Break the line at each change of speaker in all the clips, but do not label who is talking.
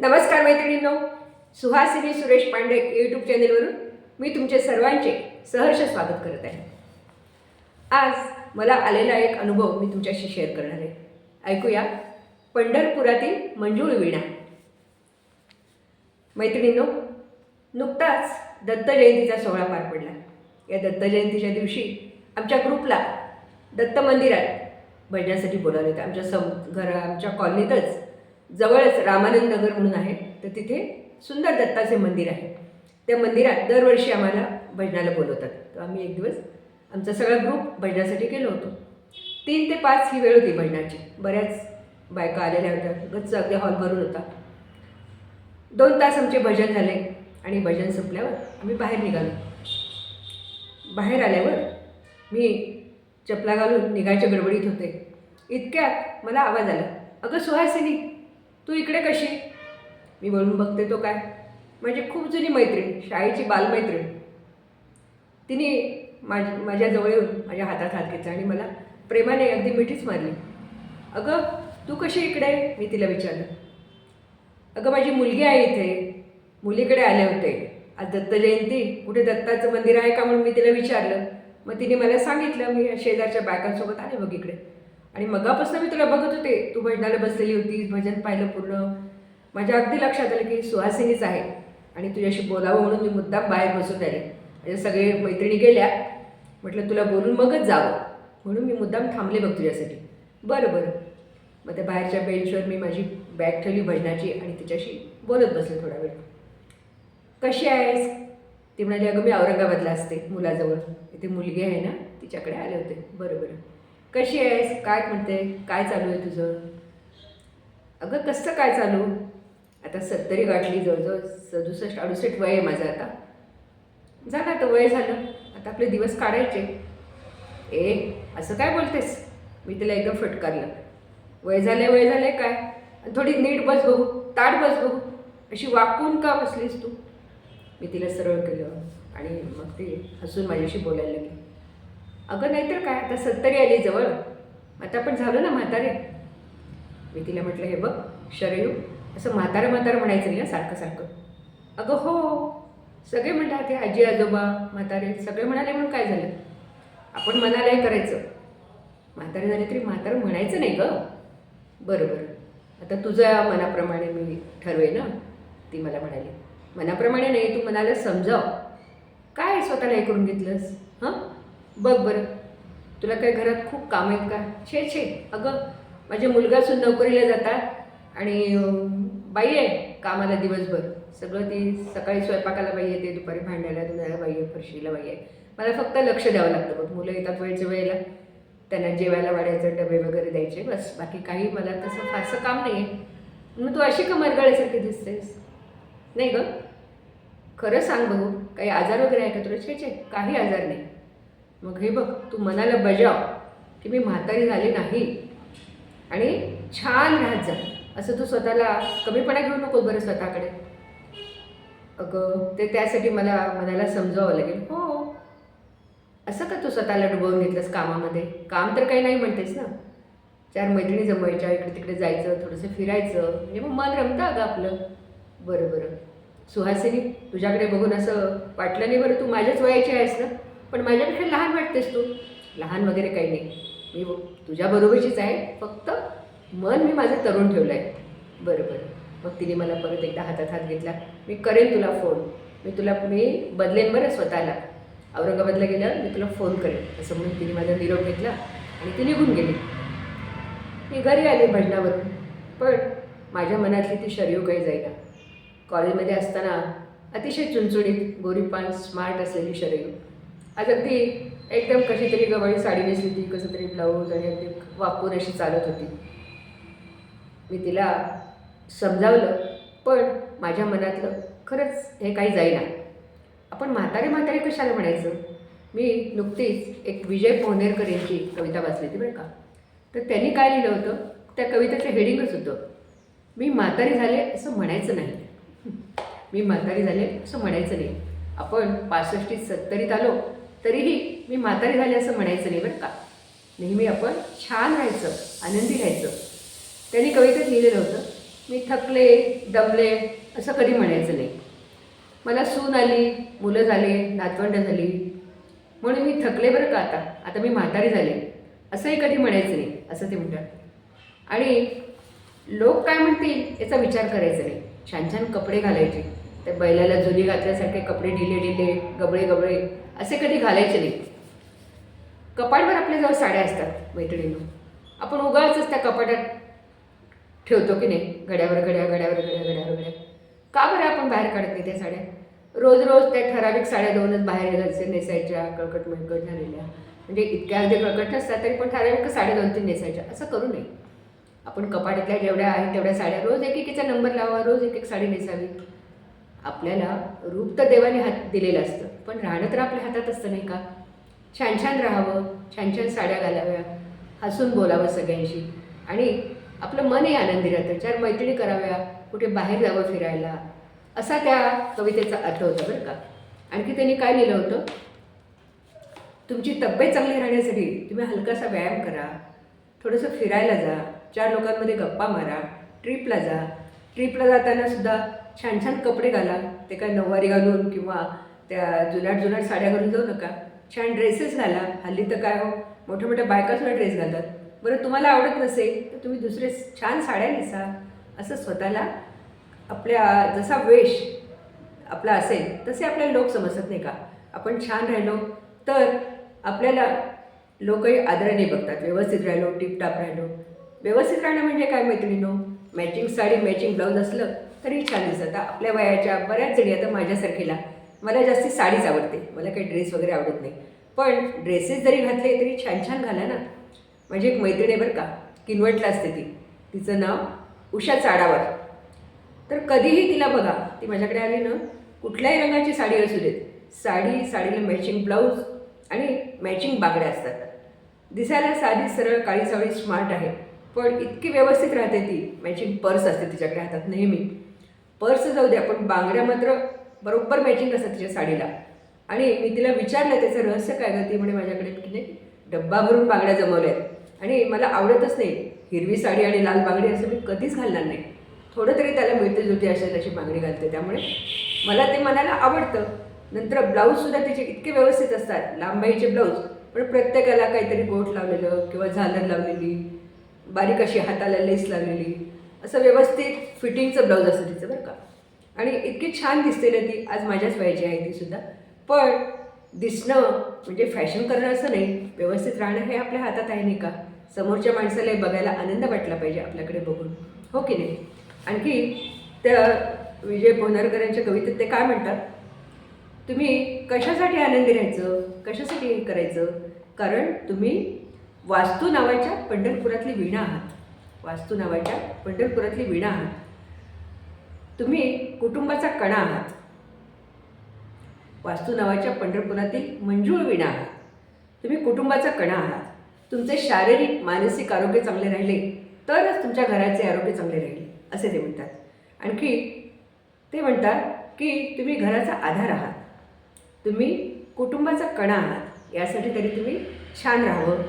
नमस्कार मैत्रिणींनो. सुहासिनी सुरेश पांडे यूट्यूब चॅनेलवरून मी तुमचे सर्वांचे सहर्ष स्वागत करत आहे. आज मला आलेला एक अनुभव मी तुमच्याशी शेअर करणार आहे. ऐकूया पंढरपुरातील मंजूळ विणा. मैत्रिणींनो नुकताच दत्त जयंतीचा सोहळा पार पडला. या दत्त जयंतीच्या दिवशी आमच्या ग्रुपला दत्त मंदिरात भजनासाठी बोलावलं होतं. आमच्या सम घर आमच्या कॉलनीतच जवळच रामानंद नगर म्हणून आहे तर तिथे सुंदर दत्ताचे मंदिर आहे. त्या मंदिरात दरवर्षी आम्हाला भजनाला बोलवतात. तर आम्ही एक दिवस आमचा सगळा ग्रुप भजनासाठी गेलो होतो. तीन ते पाच ही वेळ होती भजनाची. बऱ्याच बायका आलेल्या होत्या. गच्च अगदी हॉल भरून होता. दोन तास आमचे भजन झाले आणि भजन संपल्यावर आम्ही बाहेर निघालो. बाहेर आल्यावर मी चपला घालून निघायच्या गडबडीत होते. इतक्यात मला आवाज आला अगं सुहासिनी तू इकडे कशी? मी वळून बघते तो काय. म्हणजे खूप जुनी मैत्रीण शाळेची बालमैत्रीण. तिने माझ माझ्याजवळ येऊन माझ्या हातात हात घेतला आणि मला प्रेमाने अगदी मिठीच मारली. अगं तू कशी इकडे? मी तिला विचारलं. अगं माझी मुलगी आहे इथे. मुलीकडे आले होते. आज दत्त जयंती. कुठे दत्ताचं मंदिर आहे का म्हणून मी तिला विचारलं. मग तिने मला सांगितलं मी शेजारच्या बायकांसोबत आले बघ इकडे. आणि मगापासून मी तुला बघत होते तू भजनाला बसलेली होतीस भजन पाहिलं पूर्ण. माझ्या अगदी लक्षात आलं की सुहासिनीच आहे. आणि तुझ्याशी बोलावं म्हणून मी मुद्दाम बाहेर बसून आले म्हणजे सगळे मैत्रिणी गेल्या. म्हटलं तुला बोलून मगच जावं. म्हणून मी मुद्दाम थांबले बघ तुझ्यासाठी. बरं बरं. मग त्या बाहेरच्या बेंचवर मी माझी बॅग ठेवली भजनाची आणि तिच्याशी बोलत बसले थोडा वेळ. कशी आहेस? ती म्हणाली अगं मी औरंगाबादला असते मुलाजवळ. इथे मुलगी आहे ना तिच्याकडे आले होते. बरं बरं. कशी आहेस? काय म्हणते? काय चालू आहे तुझं? अगं कसं काय चालू? आता सत्तरी गाठली जवळजवळ. सदुसष्ट अडुसष्ट वय आहे माझं आता. झालं आता वय झालं. आता आपले दिवस काढायचे. ए असं काय बोलतेस? मी तिला एकदम फटकारलं. वय झालंय वय झालंय काय? आणि थोडी नीट बस बघू. ताट बस बघू. अशी वाकून का बसलीस तू? मी तिला सरळ केलं आणि मग ती हसून माझ्याशी बोलायला लागली. अगं नाहीतर काय? आता सत्तरी आली जवळ. आता आपण झालो ना म्हातारे? मी तिला म्हटलं हे बघ शरयू असं म्हातारं म्हातारं म्हणायचं नाही हं सारखं सारखं. अगं हो, हो, हो. सगळे म्हणतात हे आजी आजोबा म्हातारे सगळे म्हणाले म्हणून काय झालं? आपण मनाला हे करायचं. म्हातारे झाले तरी म्हातारं म्हणायचं नाही गं. बरं बरं आता तुझ्या मनाप्रमाणे मी ठरवेन ना ती मला म्हणाली. मनाप्रमाणे नाही तू मनाला समजाव. काय स्वतःला हे करून घेतलंस हां? बघ बरं तुला काय घरात खूप काम आहेत का? छे छे. अगं माझ्या मुलगासून नोकरीला जातात आणि बाई आहे कामाला दिवसभर. सगळं ती सकाळी स्वयंपाकाला बाई येते दुपारी भांडायला धुण्याला बाई आहे फरशीला बाई आहे. मला फक्त लक्ष द्यावं लागतं. बघ मुलं येतात वेळच्या वेळेला. त्यांना जेवायला वाढायचं डबे वगैरे द्यायचे बस. बाकी काही मला तसं फारसं काम नाही आहे. मग तू अशी का मरगळ्यासारखी दिसतेस? नाही ग. खरं सांग बघू काही आजार वगैरे आहे का तुला? छे छे. काही आजार नाही. मग हे बघ तू मनाला बजाव की मी म्हातारी झाली नाही. आणि छान राहत जा. असं तू स्वतःला कमीपणा घेऊ नको बरं स्वतःकडे. अगं ते त्यासाठी मला मनाला समजावं लागेल. हो. असं का तू स्वतःला डुबवून घेतलंस कामामध्ये? काम तर काही नाही म्हणतेस ना. चार मैत्रिणी जमवायच्या इकडे तिकडे जायचं थोडंसं फिरायचं. म्हणजे मग मन रमतं अगं आपलं. बरं बरं. सुहासिनी तुझ्याकडे बघून असं वाटलं नाही बरं? तू माझ्याच वयाची आहेस ना? पण माझ्यापेक्षा लहान वाटतेस तू. लहान वगैरे काही नाही. मी तुझ्याबरोबरचीच आहे. फक्त मन मी माझं तरुण ठेवलं आहे बरं बरं. मग तिने मला परत एकदा हातात हात घेतला. मी करेन तुला फोन मी तुला मी बदलेन बरं स्वतःला. औरंगाबादला गेलं मी तुला फोन करेन. असं म्हणून तिने माझा निरोप घेतला आणि ती निघून गेली. मी घरी आले भजनावरून. पण माझ्या मनातली ती शरीव काही जाईना. कॉलेजमध्ये असताना अतिशय चुणचुणीत गोरीपान स्मार्ट असलेली शरीव आज अगदी एकदम कशी तरी गवळी साडी नेसली होती कसं तरी ब्लाऊज आणि अगदी वाकून अशी चालत होती. मी तिला समजावलं पण माझ्या मनातलं खरंच हे काही जाईना. आपण म्हातारे म्हातारे कशाला म्हणायचं? मी नुकतीच एक विजय पोहनेरकर यांची कविता वाचली होती बरं का. तर त्यांनी काय लिहिलं होतं? त्या कवितेचं हेडिंगच होतं. मी म्हातारी झाले असं म्हणायचं नाही. मी म्हातारी झाले असं म्हणायचं नाही. आपण पासष्टीत सत्तरीत आलो तरीही मी म्हातारी झाली असं म्हणायचं नाही बरं का. नेहमी आपण छान राहायचं आनंदी राहायचं. त्यांनी कवितेत लिहिलेलं होतं मी थकले दमले असं कधी म्हणायचं नाही. मला सून आली मुलं झाले नातवंड झाली. म्हणून मी थकले बरं का आता? आता मी म्हातारी झाले. असंही कधी म्हणायचं नाही असं ते म्हणतात. आणि लोक काय म्हणतील याचा विचार करायचा नाही. छान छान कपडे घालायचे. त्या बैलाला जुनी घातल्यासारखे कपडे ढिले ढिले गबळे गबळे. असे कधी घालायचे नाही. कपाटवर आपल्याजवळ साड्या असतात मैत्रिणींनो. आपण उगाच त्या कपाटात ठेवतो की नाही घड्यावर घड्या घड्यावर घड्या घड्यावर घड्या का बरं आपण बाहेर काढत नाही त्या साड्या? रोज रोज त्या ठराविक साड्या दोनच बाहेर घालचे नेसायच्या कळकट मळकट झालेल्या. म्हणजे इतक्या अगदी कळकट नसतात तरी पण ठराविक साड्या दोन तीन नेसायच्या. असं करू नये. आपण कपाटातल्या जेवढ्या आहेत तेवढ्या साड्या रोज एक एकीचा नंबर लावा रोज एक एक साडी नेसावी. आपल्याला रूप तर देवाने हात दिलेलं असतं. पण राहणं तर आपल्या हातात असतं नाही का? छान छान राहावं छान छान साड्या घालाव्या हसून बोलावं सगळ्यांशी. आणि आपलं मनही आनंदी राहतं. चार मैत्रिणी कराव्या कुठे बाहेर जावं फिरायला. असा त्या कवितेचा अर्थ होता बरं का. आणखी त्यांनी काय लिहिलं होतं? तुमची तब्येत चांगली राहण्यासाठी तुम्ही हलकासा व्यायाम करा. थोडंसं फिरायला जा. चार लोकांमध्ये गप्पा मारा. ट्रिपला जा. ट्रिपला जाताना सुद्धा छान छान कपडे घाला. ते काय नऊवारी घालून किंवा त्या जुनाट जुनाट साड्या घालून जाऊ नका. छान ड्रेसेस घाला. हल्ली तर काय हो मोठ्या मोठ्या बायकासुद्धा ड्रेस घालतात. बरं तुम्हाला आवडत नसेल तर तुम्ही दुसरे छान साड्या नेसा. असं स्वतःला आपल्या जसा वेश आपला असेल तसे आपल्याला लोक समजत नाही का? आपण छान राहिलो तर आपल्याला लोकही आदराने बघतात. व्यवस्थित राहिलो टिपटाप राहिलो. व्यवस्थित राहणं म्हणजे काय मैत्रिणीनो? मॅचिंग साडी मॅचिंग ब्लाऊज असलं तरी छान दिसत आता आपल्या वयाच्या बऱ्याच जणी आता माझ्यासारखीला. मला जास्ती साडीच आवडते. मला काही ड्रेस वगैरे आवडत नाही. पण ड्रेसेस जरी घातले तरी छान छान घाला ना. म्हणजे एक मैत्रिणी बरं का किनवटला असते ती. तिचं नाव उषा चाडावर. तर कधीही तिला बघा ती माझ्याकडे आली ना कुठल्याही रंगाची साडी असू देत. साडी साडीला मॅचिंग ब्लाऊज आणि मॅचिंग बागड्या असतात. दिसायला साधी सरळ काळी सावळी स्मार्ट आहे. पण इतकी व्यवस्थित राहते ती. मॅचिंग पर्स असते तिच्याकडे हातात नेहमी. पर्स जाऊ द्या पण बांगड्या मात्र बरोबर मॅचिंग असतात तिच्या साडीला. आणि मी तिला विचारलं त्याचं रहस्य काय गं? ती म्हणे माझ्याकडे की नाही डब्बा भरून बांगड्या जमवल्या आहेत. आणि मला आवडतच नाही हिरवी साडी आणि लाल बांगडी असं मी कधीच घालणार नाही. थोडं तरी त्याला मिळते जुळते अशा तशी बांगडी घालते त्यामुळे मला ते मनाला आवडतं. नंतर ब्लाऊजसुद्धा तिचे इतके व्यवस्थित असतात लांबाईचे ब्लाऊज पण प्रत्येकाला काहीतरी गोठ लावलेलं किंवा झालर लावलेली बारीक अशी हाताला लेस लावलेली असं व्यवस्थित फिटिंगचं ब्लाऊज असतं तिचं बरं का? आणि इतकी छान दिसते ना ती आज माझ्याच वयाची आहे ती सुद्धा. पण दिसणं म्हणजे फॅशन करणं असं नाही व्यवस्थित राहणं हे आपल्या हातात आहे नाही का? समोरच्या माणसाला बघायला आनंद वाटला पाहिजे आपल्याकडे बघून. हो की नाही? आणखी त्या विजय पोहनरकरांच्या कवितेत ते काय म्हणतात? तुम्ही कशासाठी आनंदी राहायचं? कशासाठी हे करायचं? कारण तुम्ही वास्तू नावाच्या पंढरपुरातली वीणा आहात. वास्तू नावाच्या पंढरपुरातली वीणा आहात. तुम्ही कुटुंबाचा कणा आहात. वास्तू नावाच्या पंढरपुरातील मंजूळ वीणा आहात. तुम्ही कुटुंबाचा कणा आहात. तुमचे शारीरिक मानसिक आरोग्य चांगले राहिले तरच तुमच्या घराचे आरोग्य चांगले राहिले असे ते म्हणतात. आणखी ते म्हणतात की तुम्ही घराचा आधार आहात. तुम्ही कुटुंबाचा कणा आहात. यासाठी तरी तुम्ही छान राहावं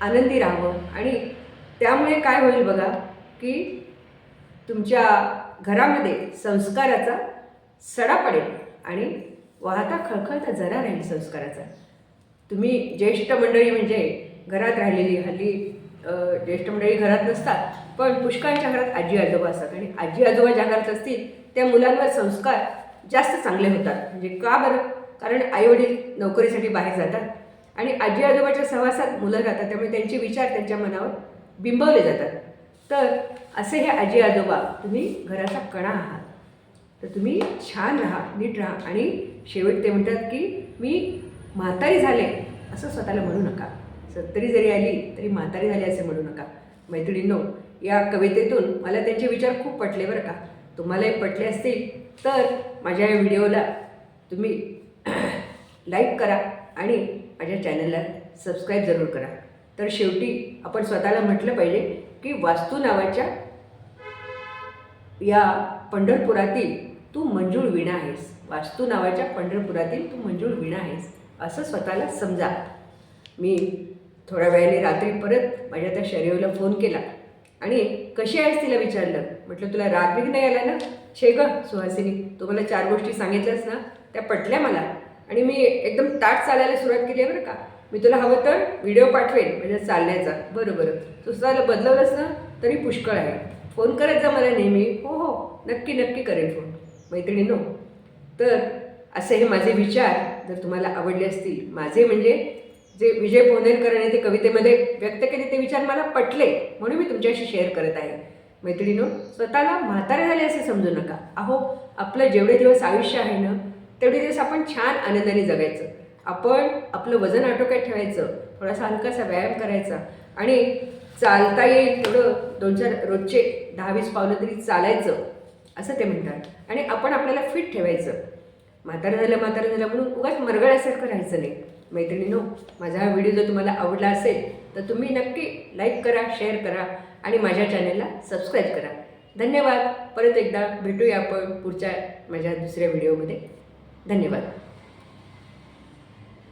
आनंदी राहावं आणि त्यामुळे काय होईल बघा की तुमच्या घरामध्ये संस्काराचा सडा पडेल आणि वाहता खळखळता जरा राहील संस्काराचा. तुम्ही ज्येष्ठ मंडळी म्हणजे घरात राहिलेली हल्ली ज्येष्ठ मंडळी घरात नसतात पण पुष्कळच्या घरात आजी आजोबा असतात आणि आजी आजोबा ज्या घरात असतील त्या मुलांवर संस्कार जास्त चांगले होतात. म्हणजे का बरं? कारण आईवडील नोकरीसाठी बाहेर जातात आणि आजी आजोबाच्या सहवासात मुलं राहतात त्यामुळे त्यांचे विचार त्यांच्या मनावर बिंबवले जातात. तर असे हे आजी आजोबा तुम्ही घराचा कणा आहात. तर तुम्ही छान राहा नीट राहा आणि शेवट ते म्हणतात की मी म्हातारी झाले. असं स्वतःला म्हणू नका. सत्तरी जरी आली तरी म्हातारी झाली असे म्हणू नका. मैत्रिणींनो या कवितेतून मला त्यांचे विचार खूप पटले बरं का. तुम्हालाही पटले असतील तर माझ्या या व्हिडिओला तुम्ही लाईक करा आणि माझ्या चॅनलला सबस्क्राईब जरूर करा. तर शेवटी आपण स्वतःला म्हटलं पाहिजे की वास्तू नावाच्या या पंढरपुरातील तू मंजूळ विणा आहेस. वास्तू नावाच्या पंढरपुरातील तू मंजूळ विणा आहेस. असं स्वतःला समजा. मी थोड्या वेळाने रात्री परत माझ्या त्या शरीराला फोन केला आणि कशी आहेस तिला विचारलं. म्हटलं तुला राग बिग नाही आला ना? छे ग सुहासिनी तू मला चार गोष्टी सांगितल्यास ना त्या पटल्या मला आणि मी एकदम ताट चालायला सुरुवात केली आहे बरं का. मी तुला हवं तर व्हिडिओ पाठवेन म्हणजे चालण्याचा बरं बरं तू सुद्धा बदलवलंस ना तरी पुष्कळ आहे. फोन करत जा मला नेहमी. हो हो. नक्की नक्की करेन फोन. मैत्रिणीनो तर असे हे माझे विचार जर तुम्हाला आवडले असतील. माझे म्हणजे जे विजय पोहनेरकरांनी ते कवितेमध्ये व्यक्त केले ते विचार मला पटले म्हणून मी तुमच्याशी शेअर करत आहे. मैत्रिणीनो स्वतःला म्हातारे झाले असे समजू नका. अहो आपलं जेवढे दिवस आयुष्य आहे ना तेवढे दिवस आपण छान आनंदाने जगायचं. आपण आपलं वजन आटोक्यात ठेवायचं थोडासा हलकासा व्यायाम करायचा आणि चालता येईल थोडं दोन चार रोजचे दहा वीस पावलं तरी चालायचं असं ते म्हणतात. आणि आपण आपल्याला फिट ठेवायचं. म्हातारं झालं म्हातारं झालं म्हणून उगाच मरगळ्यासारखं राहायचं नाही. मैत्रिणीनो माझा हा व्हिडिओ जर तुम्हाला आवडला असेल तर तुम्ही नक्की लाईक करा शेअर करा आणि माझ्या चॅनलला सबस्क्राईब करा. धन्यवाद. परत एकदा भेटूया आपण पुढच्या माझ्या दुसऱ्या व्हिडिओमध्ये धन्यवाद.